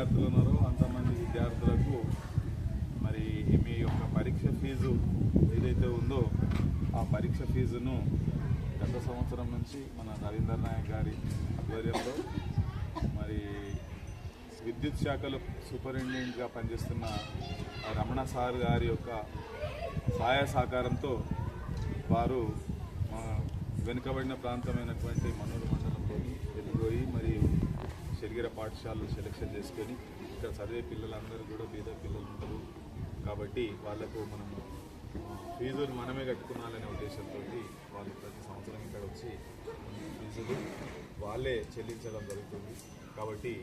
విద్యార్థులు ఉన్నారో అంతమంది విద్యార్థులకు మరి మీ యొక్క పరీక్ష ఫీజు ఏదైతే ఉందో ఆ పరీక్ష ఫీజును గత సంవత్సరం నుంచి మన నరేంద్ర నాయక్ గారి ఆధ్వర్యంలో మరి విద్యుత్ శాఖలో సూపరింటెండెంట్గా పనిచేస్తున్న రమణ సార్ గారి యొక్క సహాయ సహకారంతో వారు వెనుకబడిన ప్రాంతమైనటువంటి మన్నూరు మండలంలోని వెళ్ళిపోయి మరియు శరీర పాఠశాలలు సెలెక్షన్ చేసుకొని ఇక్కడ చదివే పిల్లలందరూ కూడా బీద పిల్లలు ఉంటారు. కాబట్టి వాళ్ళకు మనం ఫీజులు మనమే కట్టుకున్నాలనే ఉద్దేశంతో వాళ్ళు ప్రతి సంవత్సరం ఇక్కడ వచ్చి ఫీజులు వాళ్ళే చెల్లించడం జరుగుతుంది. కాబట్టి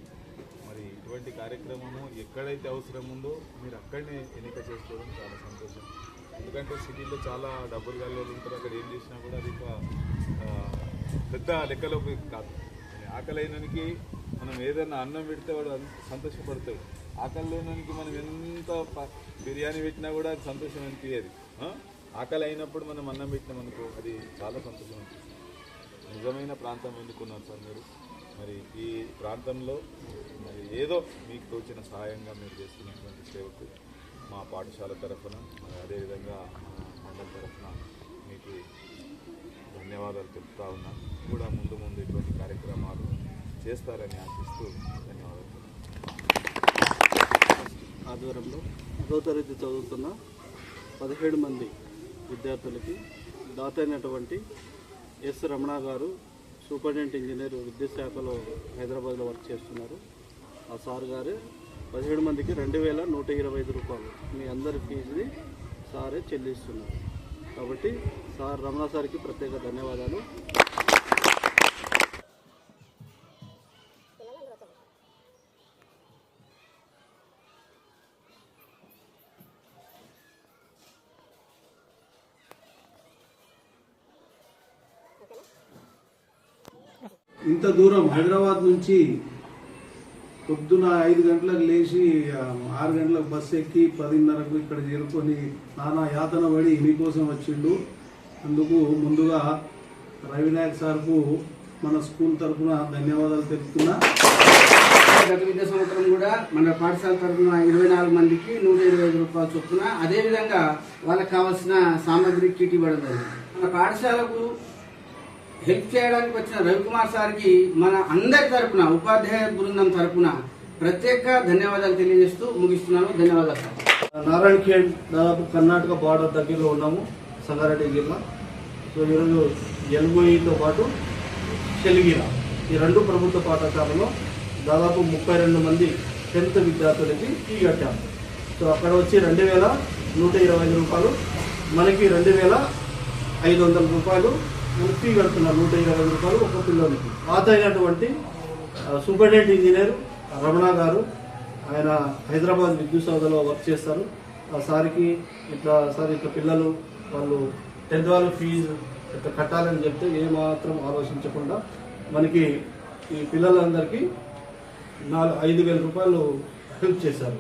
మరి ఇటువంటి కార్యక్రమము ఎక్కడైతే అవసరం ఉందో మీరు అక్కడనే ఎన్నిక చేసుకోవడం చాలా సంతోషం. ఎందుకంటే సిటీలో చాలా డబ్బులు కలవాలి ఉంటారు. అక్కడ ఏం చేసినా కూడా అది ఒక పెద్ద లెక్కలోకి కాదు. ఆకలి అయినానికి మనం ఏదైనా అన్నం పెడితే వాడు సంతోషపడతాడు. ఆకలి మనం ఎంత బిర్యానీ పెట్టినా కూడా అది సంతోషం అనిపించేది ఆకలి అయినప్పుడు మనం అన్నం పెట్టినాం అనుకో అది చాలా సంతోషం అనిపిస్తుంది. నిజమైన ప్రాంతం ఎన్నుకున్నారు సార్ మీరు? మరి ఈ ప్రాంతంలో మరి ఏదో మీకు తోచిన సహాయంగా మీరు చేస్తున్నటువంటి సేవకు మా పాఠశాల తరఫున మరి అదేవిధంగా మండలి తరఫున మీకు ధన్యవాదాలు తెలుపుతా ఉన్నాను కూడా ముందు ముందు ఇటువంటి కార్యక్రమాలు చేస్తారని ఆశిస్తూ ధన్యవాదాలు. ఆధ్వర్యంలో పదో తరగతి చదువుతున్న పదిహేడు మంది విద్యార్థులకి దాతైనటువంటి ఎస్ రమణ గారు సూపరింటెండెంట్ ఇంజనీర్ విద్యాశాఖలో హైదరాబాద్లో వర్క్ చేస్తున్నారు. ఆ సార్ గారు పదిహేడు మందికి రెండు వేల నూట ఇరవై ఐదు రూపాయలు మీ అందరి ఫీజుని సారే చెల్లిస్తున్నారు. కాబట్టి సార్ రమణ సార్కి ప్రత్యేక ధన్యవాదాలు. ఇంత దూరం హైదరాబాద్ నుంచి పొద్దున ఐదు గంటలకు లేచి ఆరు గంటలకు బస్సు ఎక్కి పదిన్నరకు ఇక్కడ చేరుకొని నానా యాతన పడి మీకోసం వచ్చిండు. అందుకు ముందుగా రవినాయక్ సార్కు మన స్కూల్ తరఫున ధన్యవాదాలు తెలుపుతున్నా. గత విద్యా సంవత్సరం కూడా మన పాఠశాల తరఫున ఇరవై నాలుగు మందికి నూట ఇరవై ఐదు రూపాయలు చొప్పున అదేవిధంగా వాళ్ళకి కావాల్సిన సామాగ్రి కిట్ ఇవ్వడం జరిగింది. మన పాఠశాలకు హెల్ప్ చేయడానికి వచ్చిన రవికుమార్ సార్కి మన అందరి తరపున ఉపాధ్యాయ బృందం తరపున ప్రత్యేక ధన్యవాదాలు తెలియజేస్తూ ముగిస్తున్నాను. ధన్యవాదాలు సార్. నారాయణ ఖేడ్ దాదాపు కర్ణాటక బార్డర్ దగ్గరలో ఉన్నాము సంగారెడ్డి జిల్లా. సో ఈరోజు ఎల్ఓఈతో పాటు చెలిగిర ఈ రెండు ప్రభుత్వ పాఠశాలలో దాదాపు ముప్పై రెండు మంది టెన్త్ విద్యార్థులకి ఫీ కట్టాము. సో అక్కడ వచ్చి రెండు వేల నూట ఇరవై ఐదు రూపాయలు మనకి రెండు వేల ఐదు వందల రూపాయలు మనకి కడుతున్నారు నూట ఇరవై ఐదు రూపాయలు ఒక పిల్లోనికి. పాత అయినటువంటి సూపరింటెండెంట్ ఇంజనీర్ రమణ గారు ఆయన హైదరాబాద్ విద్యుత్ సౌధలో వర్క్ చేస్తారు. ఆ సార్కి ఇట్లా సార్ ఇట్లా పిల్లలు వాళ్ళు టెన్త్ వాళ్ళు ఫీజు ఇట్లా కట్టాలని చెప్తే ఏమాత్రం ఆలోచించకుండా మనకి ఈ పిల్లలందరికీ నాలుగు ఐదు వేల రూపాయలు హెల్ప్ చేశారు.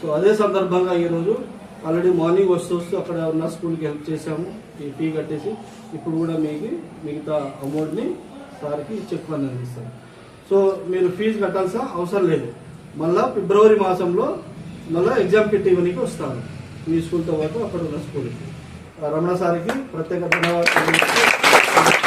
సో అదే సందర్భంగా ఈరోజు ఆల్రెడీ మార్నింగ్ వస్తూ వస్తూ అక్కడ ఉన్న స్కూల్కి హెల్ప్ చేశాము. ఈ ఫీ కట్టేసి ఇప్పుడు కూడా మీకు మిగతా అమౌంట్ని సార్కి చెక్ పని అందిస్తాం. సో మీరు ఫీజు కట్టాల్సిన అవసరం లేదు. మళ్ళా ఫిబ్రవరి మాసంలో మళ్ళీ ఎగ్జామ్ పెట్టి ఇవ్వడానికి వస్తాను మీ స్కూల్తో పాటు అక్కడ ఉన్న స్కూల్కి రమణ సార్కి ప్రత్యేక ధన్యవాదాలు.